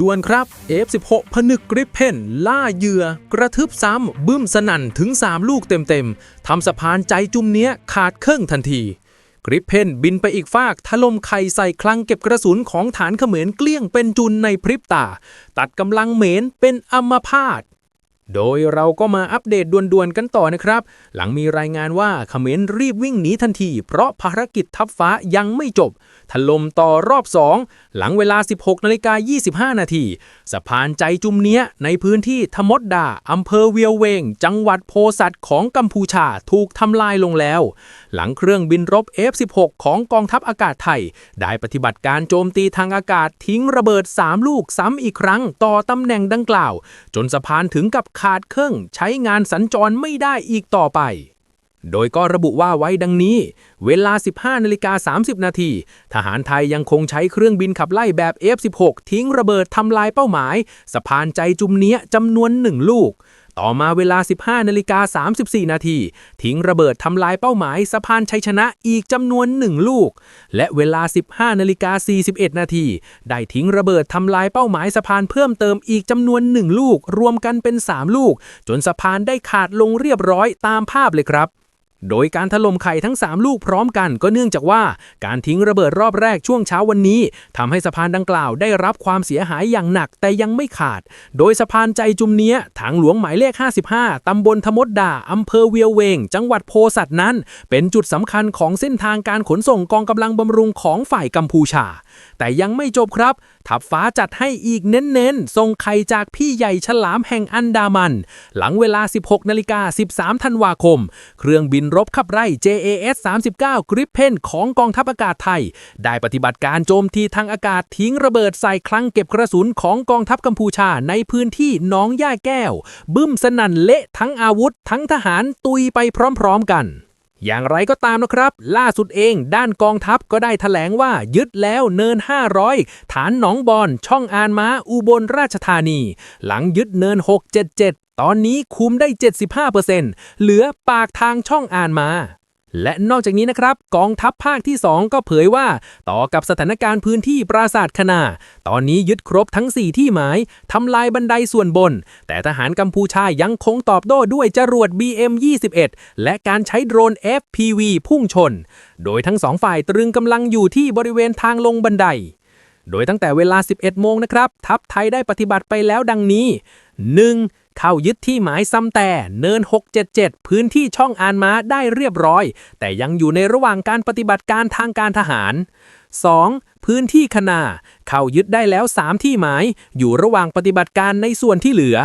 ด่วนครับ F16 ผนึกกริปเพนล่าเหยื่อ กระทึบซ้ำบึ้มสนั่นถึง 3 ลูกเต็มๆทำสะพานใจจุ่มเนี้ยขาดเครื่องทันที กริปเพนบินไปอีกฟากถล่มไข่ใส่คลังเก็บกระสุนของฐานเขมรเกลี้ยงเป็นจุนในพริบตา ตัดกำลังเหมนเป็นอัมพาตโดยเราก็มาอัปเดตด่วนๆกันต่อนะครับ หลังมีรายงานว่าเขมรรีบวิ่งหนีทันที เพราะภารกิจทัพฟ้ายังไม่จบถล่มต่อรอบ 2 หลังเวลา 16นาฬิกา25 นาทีสะพานใจจุมเนี้ยในพื้นที่ทมดดาอำเภอเวียวเวง จังหวัดโพสัตของกัมพูชาถูกทำลายลงแล้ว หลังเครื่องบินรบ F16 ของกองทัพอากาศไทย ได้ปฏิบัติการโจมตีทางอากาศทิ้งระเบิด 3 ลูกซ้ำอีกครั้งต่อตำแหน่งดังกล่าว จนสะพานถึงกับขาดเครื่องใช้งานสัญจรไม่ได้อีกต่อไป โดยก็ระบุว่าไว้ดังนี้ เวลา 15นาฬิกา30 นาที ทหารไทยยังคงใช้เครื่องบินขับไล่แบบ F16 ทิ้งระเบิดทำลายเป้าหมาย สะพานใจจุมเนี้ยจำนวนหนึ่งลูก ต่อมาเวลา 15นาฬิกา34 นาที ทิ้งระเบิดทำลายเป้าหมายสะพานชัยชนะอีกจำนวนหนึ่งลูก และเวลา 15นาฬิกา41 นาทีได้ทิ้งระเบิดทำลายเป้าหมายสะพานเพิ่มเติมอีกจำนวนหนึ่งลูก รวมกันเป็น 3 ลูก จนสะพานได้ขาดลงเรียบร้อยตามภาพเลยครับ โดยการถล่มไข่ทั้ง 3 ลูกพร้อมกันก็เนื่องจากว่า การทิ้งระเบิดรอบแรกช่วงเช้าวันนี้ทำให้สะพานดังกล่าวได้รับความเสียหายอย่างหนักแต่ยังไม่ขาด โดยสะพานใจจุมเนี้ยทางหลวงหมายเลข 55ตำบลทมดดาอำเภอเวียวเวง จังหวัดโพสัตนั้น เป็นจุดสำคัญของเส้นทางการขนส่งกองกำลังบำรุงของฝ่ายกัมพูชา แต่ยังไม่จบครับ ทัพฟ้าจัดให้อีกเน้นๆส่งไข่จากพี่ใหญ่ฉลามแห่งอันดามัน หลังเวลา 16นาฬิกา13ธันวาคม เครื่องบินรบขับไล่ JAS 39 Gripen ของกองทัพอากาศไทย ได้ปฏิบัติการโจมตีทางอากาศทิ้งระเบิดใส่คลังเก็บกระสุนของกองทัพกัมพูชาในพื้นที่น้องย่าแก้ว บึ้มสนั่นเละทั้งอาวุธ ทั้งทหารตุยไปพร้อมๆกันอย่างไรก็ตามนะครับ ล่าสุดเองด้านกองทัพก็ได้ถแถลงว่ายึดแล้วเนิน 500 ฐานหนองบอนช่องอานม้าอุบลราชธานี หลังยึดเนิน 677 ตอนนี้คุมได้ 75%เหลือปากทางช่องอ่านมา และนอกจากนี้นะครับ กองทัพภาคที่ 2 ก็เผยว่า ต่อกับสถานการณ์พื้นที่ปราสาทคณาตอนนี้ยึดครบทั้ง 4 ที่หมายทำลายบันไดส่วนบน แต่ทหารกัมพูชายังคงตอบโต้ด้วยจรวด BM21 และการใช้โดรน FPV พุ่งชน โดยทั้งสองฝ่ายตรึงกำลังอยู่ที่บริเวณทางลงบันได โดยตั้งแต่เวลา 11 โมงนะครับ ทัพไทยได้ปฏิบัติไปแล้วดังนี้ 1. เข้ายึดที่หมายซ้ำแต่เนิน 677 พื้นที่ช่องอานม้าได้เรียบร้อย แต่ยังอยู่ในระหว่างการปฏิบัติการทางการทหาร 2. พื้นที่คณาเข้ายึดได้แล้ว 3 ที่หมาย อยู่ระหว่างปฏิบัติการในส่วนที่เหลือ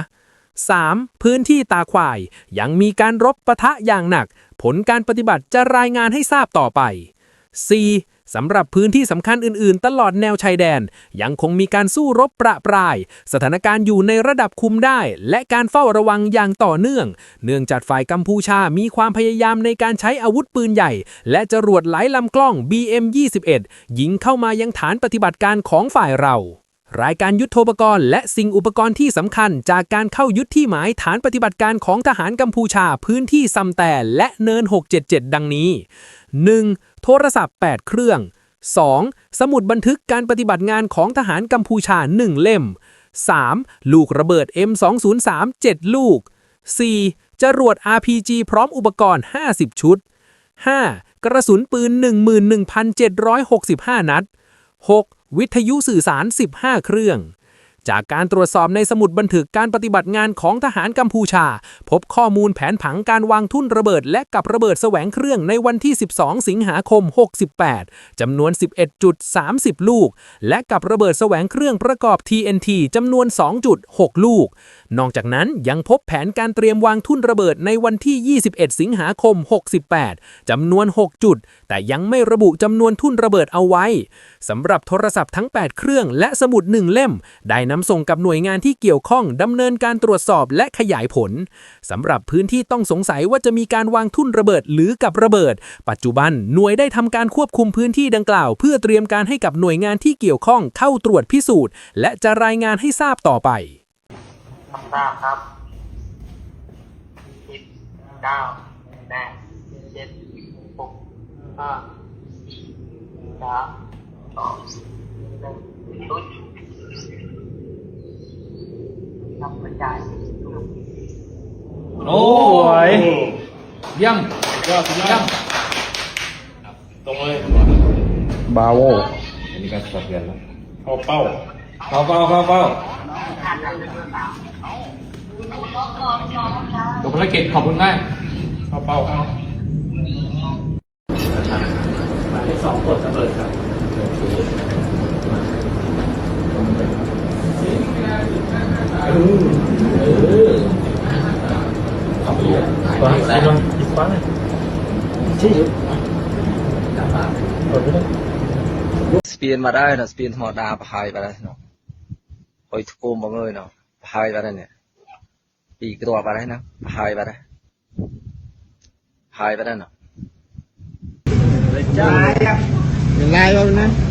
3. พื้นที่ตาควาย ยังมีการรบปะทะอย่างหนัก ผลการปฏิบัติจะรายงานให้ทราบต่อไป 4. สำหรับพื้นที่สำคัญอื่นๆ ตลอดแนวชายแดน ยังคงมีการสู้รบประปราย สถานการณ์อยู่ในระดับคุมได้ และการเฝ้าระวังอย่างต่อเนื่อง เนื่องจากฝ่ายกัมพูชามีความพยายามในการใช้อาวุธปืนใหญ่ และจรวดหลายลำกล้อง BM21 ยิงเข้ามายังฐานปฏิบัติการของฝ่ายเรา รายการยุทโธปกรณ์และสิ่งอุปกรณ์ที่สำคัญ จากการเข้ายึดที่หมายฐานปฏิบัติการของทหารกัมพูชาพื้นที่ซัมแต่และเนิน 677 ดังนี้ 1. โทรศัพท์ 8 เครื่อง 2. สมุดบันทึกการปฏิบัติงานของทหารกัมพูชา 1 เล่ม 3. ลูกระเบิด M203 7 ลูก 4. จรวด RPG พร้อมอุปกรณ์ 50 ชุด 5. กระสุนปืน 11,765 นัด 6. วิทยุสื่อสาร 15 เครื่อง จากการตรวจสอบในสมุดบันทึกการปฏิบัติงานของทหารกัมพูชา พบข้อมูลแผนผังการวางทุ่นระเบิด และกับระเบิดแสวงเครื่องในวันที่ 12 สิงหาคม 68 จำนวน 11.30 ลูก และกับระเบิดแสวงเครื่องประกอบ TNT จำนวน 2.6 ลูก นอกจากนั้นยังพบแผนการเตรียมวางทุ่นระเบิดในวันที่ 21 สิงหาคม 68 จำนวน 6 จุด แต่ยังไม่ระบุจำนวนทุ่นระเบิดเอาไว้สำหรับโทรศัพท์ทั้ง 8 เครื่องและสมุด 1 เล่ม ได้นำส่งกับหน่วยงานที่เกี่ยวข้องดำเนินการตรวจสอบและขยายผลสำหรับพื้นที่ต้องสงสัยว่าจะมีการวางทุ่นระเบิดหรือกับระเบิด ปัจจุบันหน่วยได้ทำการควบคุมพื้นที่ดังกล่าว เพื่อเตรียมการให้กับหน่วยงานที่เกี่ยวข้องเข้าตรวจพิสูจน์ และจะรายงานให้ทราบต่อไป ทำทราบครับสิบเก้าแปดเจ็ดหกห้าสี่สามสองหนึ่งลุยทำกระจายโอ้ยเยี่ยมยอดสุดยอดตรงเลยบาโวอันนี้ก็สะเทือนแล้วเข้าเป้าเข้าเป้าเข้าเป้า ขอบภารกิจขอบคุณมากขอาเป่าครับสองกดเปิดครับเออเออขอบคุณขอบคุณขอบคุณที่อยู่สเปียนมาได้นะสเปียนธรรมดาไปหายไปแล้วเนาะ ôi cô mọi người nào hai vào đây nè bị cái tòa vào đây nè hai vào đây hai vào đây nào เป็นไรบ้างนะ